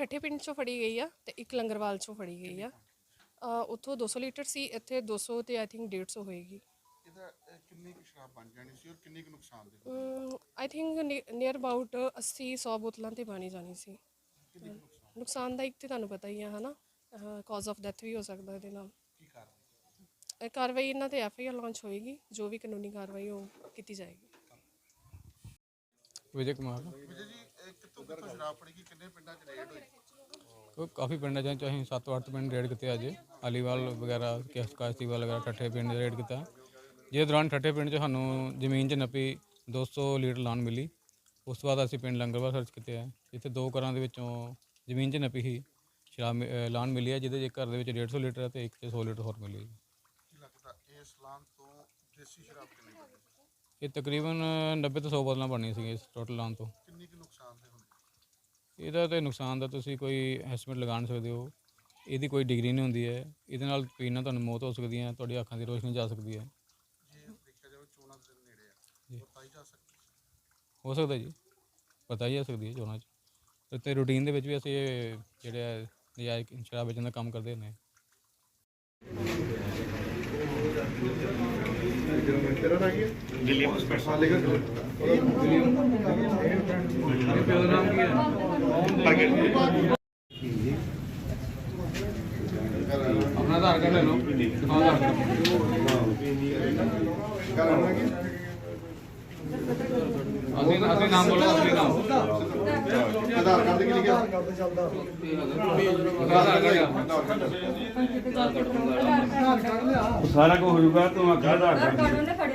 ਠੱਠੇ ਪਿੰਡ ਚੋਂ ਫੜੀ ਗਈ ਆ ਤੇ ਇੱਕ ਲੰਗਰਵਾਲ ਚੋਂ ਫੜੀ ਗਈ ਆ। ਅ, ਉੱਥੋਂ 200 ਲੀਟਰ ਸੀ ਇੱਥੇ 200 ਤੇ ਆਈ ਥਿੰਕ 150 ਹੋਏਗੀ। ਇਹਦਾ ਅਹ, ਕਿੰਨੀ ਕੁ ਸ਼ਰਾਬ ਬਣ ਜਾਣੀ ਸੀ ਔਰ ਕਿੰਨੀ ਕੁ ਨੁਕਸਾਨ ਦੇ ਆਈ ਥਿੰਕ ਨੀਅਰ ਅਬਾਊਟ 80 100 ਬੋਤਲਾਂ ਤੇ ਪਾਣੀ ਜਾਣੀ ਸੀ। ਨੁਕਸਾਨ? ਦਾ ਇੱਕ ਤੇ ਤੁਹਾਨੂੰ ਪਤਾ ਹੀ ਆ ਹਨਾ? ਕਾਜ਼ ਆਫ ਡੈਥ ਵੀ ਹੋ ਸਕਦਾ ਇਹਦੇ ਨਾਲ। ਕੀ ਕਾਰਨ? ਇਹ ਕਾਰਵਾਈ ਇਹਨਾਂ ਤੇ ਐਫ ਆਈ ਆਰ ਲਾਂਚ ਹੋਏਗੀ ਜੋ ਵੀ ਕਾਨੂੰਨੀ ਕਾਰਵਾਈ ਉਹ ਕੀਤੀ ਜਾਏਗੀ। ਵਿਜੇ ਕੁਮਾਰ। ਵਿਜੇ ਜੀ ਕਿੱਥੋਂ ਕਿੱਥੋਂ ਸ਼ਰਾਬ ਫੜੀ ਗਈ ਕਿੰਨੇ ਪਿੰਡਾਂ 'ਚ ਰੇਡ ਹੋਈ? ਉਹ ਕਾਫੀ ਪਿੰਡਾਂ ਚ ਅਸੀਂ 7-8 ਪਿੰਡ ਰੇਡ ਕੀਤੇ ਅੱਜ। ਅਲੀਵਾਲ ਵਗੈਰਾ ਕਿਸ ਕਾਸਤੀਵਾਲ ਵਗੈਰਾ ਠੱਠੇ ਪਿੰਡ ਰੇਡ ਕੀਤਾ। ਜਿਹਦੇ ਦੌਰਾਨ ਠੱਠੇ ਪਿੰਡ 'ਚ ਸਾਨੂੰ ਜ਼ਮੀਨ 'ਚ ਨੱਪੀ 200 ਲੀਟਰ ਲਾਨ ਮਿਲੀ। ਉਸ ਤੋਂ ਬਾਅਦ ਅਸੀਂ ਪਿੰਡ ਲੰਗਰਵਾਲ ਸਰਚ ਕੀਤੇ ਆ। ਜਿੱਥੇ ਦੋ ਘਰਾਂ ਦੇ ਵਿੱਚੋਂ ਜ਼ਮੀਨ 'ਚ ਨੱਪੀ ਸੀ ਸ਼ਰਾਬ ਮਿ- ਅਹ ਲਾਨ ਮਿਲੀ ਹੈ ਜਿਹਦੇ 'ਚ ਇੱਕ ਘਰ ਦੇ ਵਿੱਚ 150 ਲੀਟਰ ਹੈ ਤੇ ਇੱਕ 'ਚ 100 ਲੀਟਰ ਹੋਰ ਮਿਲੀ ਹੈ ਕੀ ਲੱਗਦਾ ਇਸ ਲਾਨ ਤੋਂ ਦੇਸੀ ਸ਼ਰਾਬ ਕਿੰਨੀ ਬਣੀ? ਇਹ ਤਕਰੀਬਨ 90 ਤੋਂ 100 ਬੋਤਲਾਂ ਬਣਨੀਆਂ ਸੀਗੀਆਂ ਇਸ ਟੋਟਲ ਲਾਨ ਤੋਂ। ਕਿੰਨੀ ਕੁ ਨੁਕਸਾਨ ਦੇ ਹੋਣੇ? ਇਹਦਾ ਤੇ ਨੁਕਸਾਨ ਦਾ ਤੁਸੀਂ ਕੋਈ ਐਸਟੀਮੇਟ ਲਗਾ ਨਹੀਂ ਸਕਦੇ ਹੋ। ਇਹਦੀ ਕੋਈ ਡਿਗਰੀ ਨਹੀਂ ਹੁੰਦੀ ਹੈ। ਇਹਦੇ ਨਾਲ ਪੀਣ ਨਾਲ ਤੁਹਾਨੂੰ ਮੌਤ ਹੋ ਸਕਦੀ ਹੈ ਤੁਹਾਡੀ ਅੱਖਾਂ ਦੀ ਰੋਸ਼ਨੀ ਜਾ ਸਕਦੀ ਹੈ। ਹੋ ਸਕਦਾ ਜੀ। ਪਤਾ ਹੀ ਆ ਸਕਦੀ ਹੈ ਚੋਣਾਂ 'ਚ। ਤੇ- ਰੂਟੀਨ ਦੇ ਵਿੱਚ ਵੀ ਅਸੀਂ ਜਿਹੜੇ ਆ ਨਜਾਇਜ਼ ਸ਼ਰਾਬ ਵੇਚਣ ਦਾ ਕੰਮ ਕਰਦੇ ਹੁੰਦੇ ਹਾਂ ਆਪਣਾ ਆਧਾਰ ਕਾਰਡ ਲੈ ਲਓ। ਆਧਾਰ ਕਾਰਡ। ਅਸੀਂ ਅਸੀਂ ਨਾਮ ਬੋਲੋ ਅਸੀਂ ਨਾਮ। ਆਧਾਰ ਕਾਰਡ ਤੇ ਕੀ ਲਿਖਿਆ? ਆਧਾਰ ਕਾਰਡ ਸਾਰਾ ਕੁਝ ਹੋ ਜਾਊਗਾ ਤੂੰ ਅੱਗਾ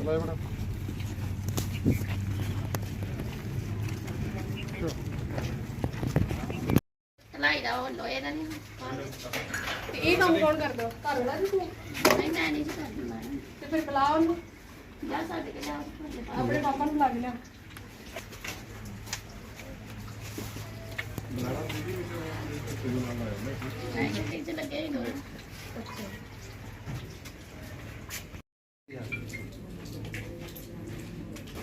ਚਲੋ ਬੜਾ ਢਲਾਈ ਦਾ ਉਹ ਲੋਹੇ ਦਾ ਨਹੀਂ ਤੇ ਇਹ ਕੰਮ ਕੌਣ ਕਰਦਾ? ਘਰ ਵਾਲਾ ਜੀ ਤੂੰ? ਨਹੀਂ ਮੈਂ ਨਹੀਂ ਜੀ ਕਰਦੀ ਮੈਡਮ ਤੇ ਫਿਰ ਬੁਲਾ ਉਹਨੂੰ। ਜਾ ਸਾਡੇ ਕੇ ਜਾ ਆਪਣੇ ਪਾਪਾ ਨੂੰ ਲੱਗ ਲਿਆ। ਨਹੀਂ ਚ ਲੱਗੇ ਹੀ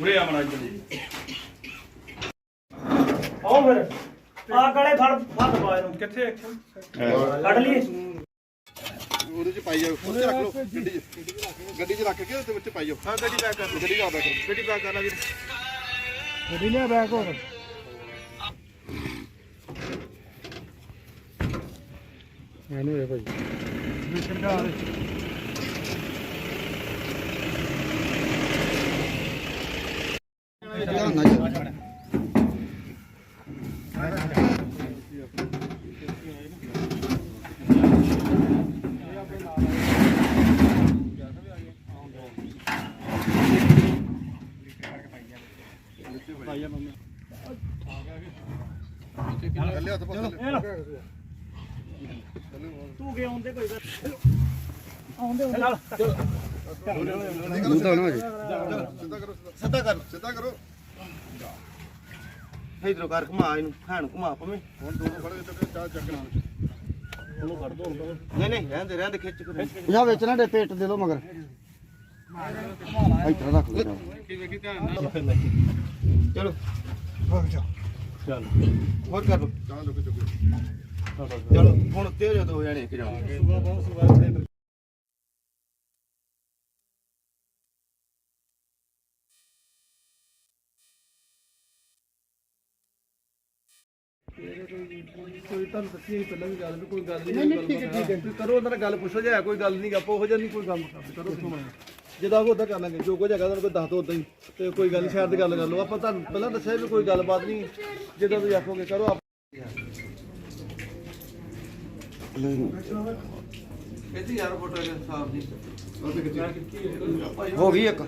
ਉਰੇ ਆ ਮਣਾ ਜੀ ਆਓ ਫਿਰ ਆ ਗਲੇ ਫੜ ਫੜ ਪਾ ਇਹਨੂੰ ਕਿੱਥੇ ਕੱਢ ਲਈ ਉਹਦੇ ਚ ਪਾਈ ਜਾਓ ਉੱਥੇ ਰੱਖ ਲਓ ਗੱਡੀ 'ਚ ਗੱਡੀ 'ਚ ਰੱਖ ਕੇ ਉਹਦੇ ਵਿੱਚ ਪਾਈ ਜਾਓ ਹਾਂ। ਗੱਡੀ ਬੈਕ ਕਰ ਗੱਡੀ ਦਾ ਬੈਕ ਕਰ ਗੱਡੀ ਬੈਕ ਕਰ ਲਾ ਵੀਰ ਗੱਡੀ ਲਿਆ ਬੈਗ ਹੋਰ ਇਹਨੂੰ ਇਹ ਭਾਈ ਥੱਲੇ ਹੱਥ ਪਾ ਥੱਲੇ ਤੂੰ ਕੇ ਆਉਂਦੇ ਕੋਈ ਗੱਲ? ਆਉਂਦੇ ਨਾਲ ਮੁੰਡਾ ਨਾ ਜੀ ਸਿੱਧਾ ਕਰੋ ਸਿੱਧਾ। ਕਰ ਸਿੱਧਾ ਕਰੋ। ਇਧਰੋਂ ਕਰ ਘੁਮਾ ਇਹਨੂੰ ਖਾਣ ਘੁਮਾ ਪਵੇਂ ਹੁਣ ਦੋਨੋਂ ਖੜੇ ਤੇ ਚਾਹ ਚੱਕਣਾ ਨਹੀਂ ਨਹੀਂ ਰਹਿੰਦੇ ਰਹਿੰਦੇ ਖਿੱਚ ਕੇ ਜਾ ਵੇਚਣਾ ਦੇ ਪੇਟ ਦੇ ਲੋ ਮਗਰ। ਇੱਧਰ ਰੱਖ ਲਓ। ਚਲੋ। ਕੋਈ ਤੁਹਾਨੂੰ ਦੱਸੀ ਪਹਿਲਾਂ ਵੀ ਗੱਲ ਵੀ ਕੋਈ ਗੱਲ ਨਹੀਂ ਕਰੋ ਉਹਨਾਂ ਨਾਲ ਗੱਲ ਪੁੱਛੋ ਜੇ ਕੋਈ ਗੱਲ ਨਹੀਂ ਗੱਪ ਉਹ ਜਿਹਾ ਨਹੀਂ ਕੋਈ ਗੱਲ ਕਰੋ ਸੁਣੋ। ਜਿੱਦਾਂ ਕੋ ਉਦਾਂ ਕਰ ਲਾਂਗੇ ਜੋ ਕੁਝ ਹੈਗਾ ਤੁਹਾਨੂੰ ਕੋਈ ਦੱਸ ਦੋ ਉਦਾਂ ਹੀ ਤੇ ਕੋਈ ਗੱਲ ਸ਼ਾਇਦ ਦੀ ਗੱਲ ਕਰ ਲਓ। ਆਪਾਂ ਤੁਹਾਨੂੰ ਪਹਿਲਾਂ ਦੱਸਿਆ ਵੀ ਕੋਈ ਗੱਲਬਾਤ ਨਹੀਂ ਜਿੱਦਾਂ ਤੁਸੀਂ ਆਖੋਗੇ ਕਰੋ ਆਪ। ਇਹਦੀ ਯਾਰ ਫੋਟੋ ਸਾਹਿਬ ਜੀ ਹੋ ਗਈ ਇੱਕ।